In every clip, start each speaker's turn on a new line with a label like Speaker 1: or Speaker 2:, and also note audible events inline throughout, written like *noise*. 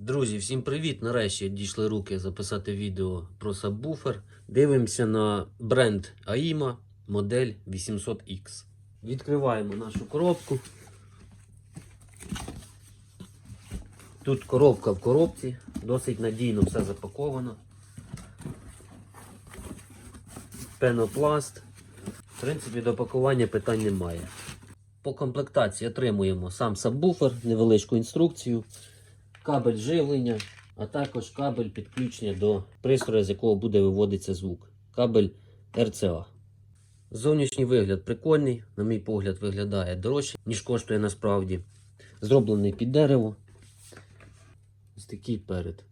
Speaker 1: Друзі, всім привіт! Нарешті дійшли руки записати відео про сабвуфер. Дивимося на бренд AIMA модель 800X. Відкриваємо нашу коробку. Тут коробка в коробці, досить надійно все запаковано. Пенопласт. В принципі, до пакування питань немає. По комплектації отримуємо сам сабвуфер, невеличку інструкцію кабель живлення, а також кабель підключення до пристрою, з якого буде виводитися звук. Кабель RCA. Зовнішній вигляд прикольний, на мій погляд, виглядає дорожче, ніж коштує насправді. Зроблений під дерево. Ось такий перед.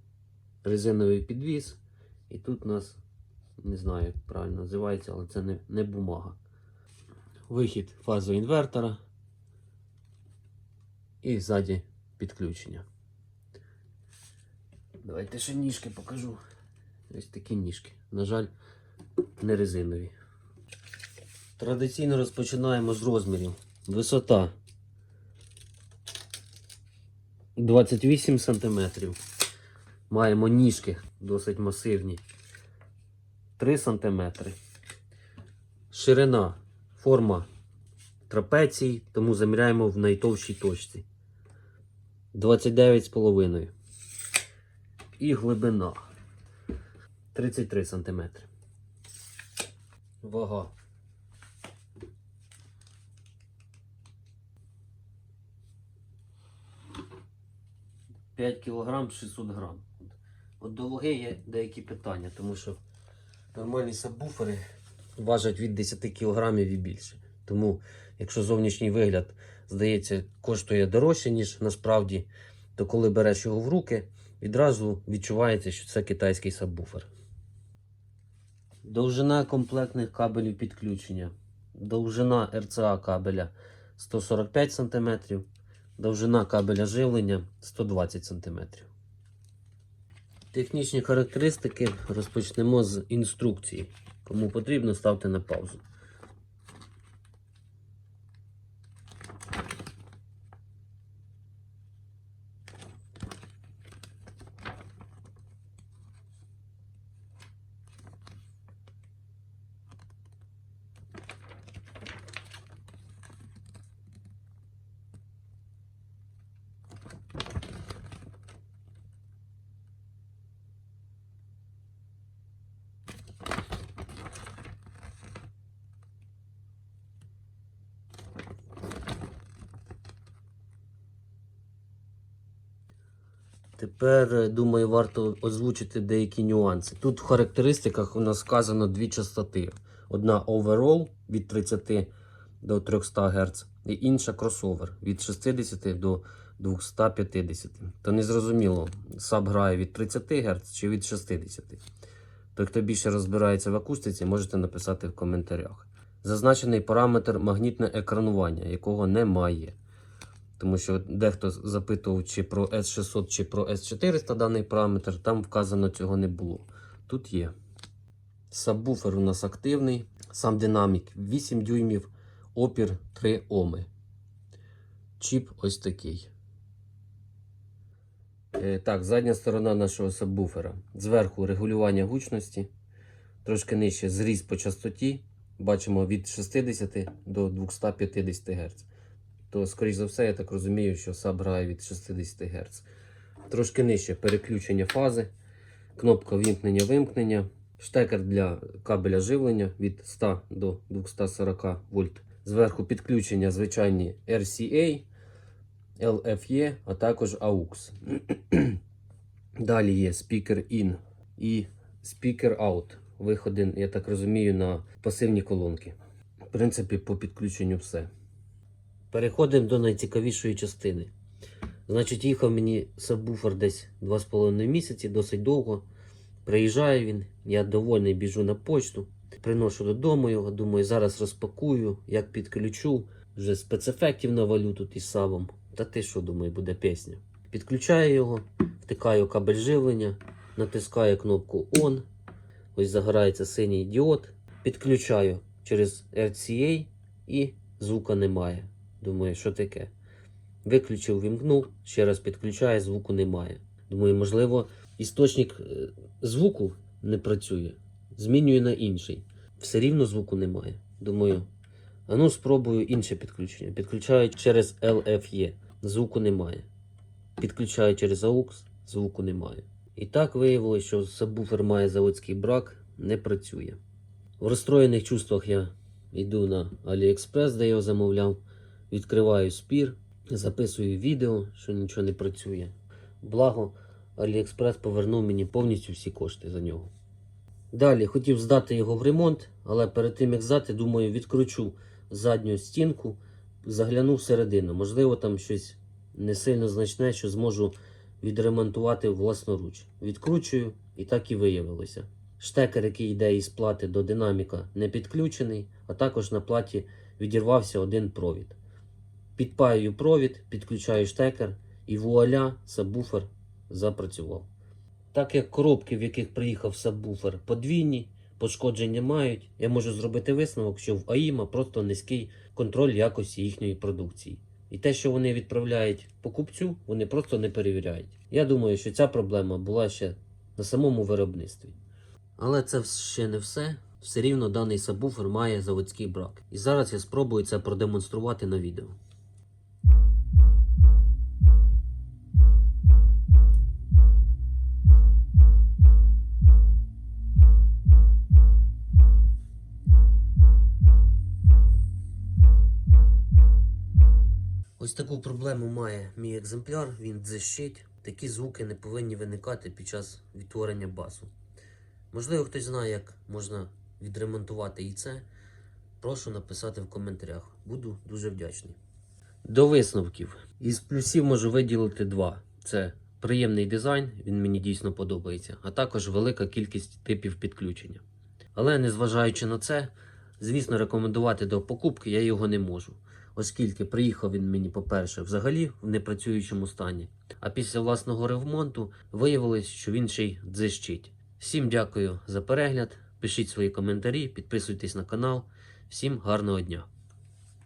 Speaker 1: Резиновий підвіс. І тут у нас, не знаю, як правильно називається, але це не, не бумага. Вихід фазоінвертора. І ззаді підключення. Давайте ще ніжки покажу. Ось такі ніжки. На жаль, не резинові. Традиційно розпочинаємо з розмірів. Висота 28 см. Маємо ніжки досить масивні. 3 см. Ширина, форма трапеції, тому заміряємо в найтовщій точці. 29,5 і глибина 33 см. Вага. П'ять кілограм 600 грам. От до ваги є деякі питання, тому що нормальні сабвуфери важать від 10 кілограмів і більше. Тому, якщо зовнішній вигляд, здається, коштує дорожче, ніж насправді, то коли береш його в руки, відразу відчувається, що це китайський сабвуфер. Довжина комплектних кабелів підключення. Довжина RCA кабеля 145 см, довжина кабеля живлення 120 см. Технічні характеристики розпочнемо з інструкції. Кому потрібно, ставте на паузу. Тепер, е, думаю, варто озвучити деякі нюанси. Тут в характеристиках у нас сказано дві частоти. Одна overall від 30 до 300 Гц, і інша кросовер від 60 до 250. То незрозуміло, саб грає від 30 Гц чи від 60. Той, хто більше розбирається в акустиці, можете написати в коментарях. Зазначений параметр магнітне екранування, якого немає. Тому що дехто запитував, чи про S600, чи про S400 даний параметр, там вказано цього не було. Тут є. Сабвуфер у нас активний, сам динамік 8 дюймів, опір 3 Оми. Чіп ось такий. Е, так, задня сторона нашого сабвуфера. Зверху регулювання гучності, трошки нижче зріз по частоті. Бачимо від 60 до 250 Гц то, скоріш за все, я так розумію, що саб грає від 60 Гц. Трошки нижче переключення фази, кнопка вімкнення-вимкнення, штекер для кабеля живлення від 100 до 240 вольт. Зверху підключення звичайні RCA, LFE, а також AUX. *clears throat* Далі є speaker in і speaker out. Виходи, я так розумію, на пасивні колонки. В принципі, по підключенню все. Переходимо до найцікавішої частини. Значить, їхав мені сабвуфер десь 2,5 місяці, досить довго. Приїжджає він, я довольний біжу на почту, приношу додому його, думаю, зараз розпакую, як підключу. Вже спецефектів навалю тут із сабом. Та ти що, думаю, буде пісня. Підключаю його, втикаю кабель живлення, натискаю кнопку ON. Ось загорається синій діод. Підключаю через RCA і звука немає. Думаю, що таке? Виключив, вімкнув, ще раз підключаю, звуку немає. Думаю, можливо, істочник е, звуку не працює. Змінюю на інший. Все рівно звуку немає. Думаю, а ну спробую інше підключення. Підключаю через LFE. Звуку немає. Підключаю через AUX, звуку немає. І так виявилося, що сабвуфер має заводський брак, не працює. В розстроєних чувствах я йду на AliExpress, де його замовляв, відкриваю спір, записую відео, що нічого не працює. Благо, AliExpress повернув мені повністю всі кошти за нього. Далі хотів здати його в ремонт, але перед тим як здати, думаю, відкручу задню стінку, загляну всередину. Можливо, там щось не сильно значне, що зможу відремонтувати власноруч. Відкручую, і так і виявилося. Штекер, який йде із плати до динаміка, не підключений, а також на платі відірвався один провід. Підпаюю провід, підключаю штекер і вуаля, сабвуфер запрацював. Так як коробки, в яких приїхав сабвуфер, подвійні, пошкодження мають, я можу зробити висновок, що в АІМа просто низький контроль якості їхньої продукції. І те, що вони відправляють покупцю, вони просто не перевіряють. Я думаю, що ця проблема була ще на самому виробництві. Але це ще не все. Все рівно даний сабвуфер має заводський брак. І зараз я спробую це продемонструвати на відео. Таку проблему має мій екземпляр, він дзищить. Такі звуки не повинні виникати під час відтворення басу. Можливо, хтось знає, як можна відремонтувати і це. Прошу написати в коментарях. Буду дуже вдячний. До висновків. Із плюсів можу виділити два: це приємний дизайн, він мені дійсно подобається, а також велика кількість типів підключення. Але незважаючи на це, звісно, рекомендувати до покупки я його не можу, оскільки приїхав він мені, по-перше, взагалі в непрацюючому стані. А після власного ремонту виявилось, що він ще й дзищить. Всім дякую за перегляд. Пишіть свої коментарі, підписуйтесь на канал. Всім гарного дня!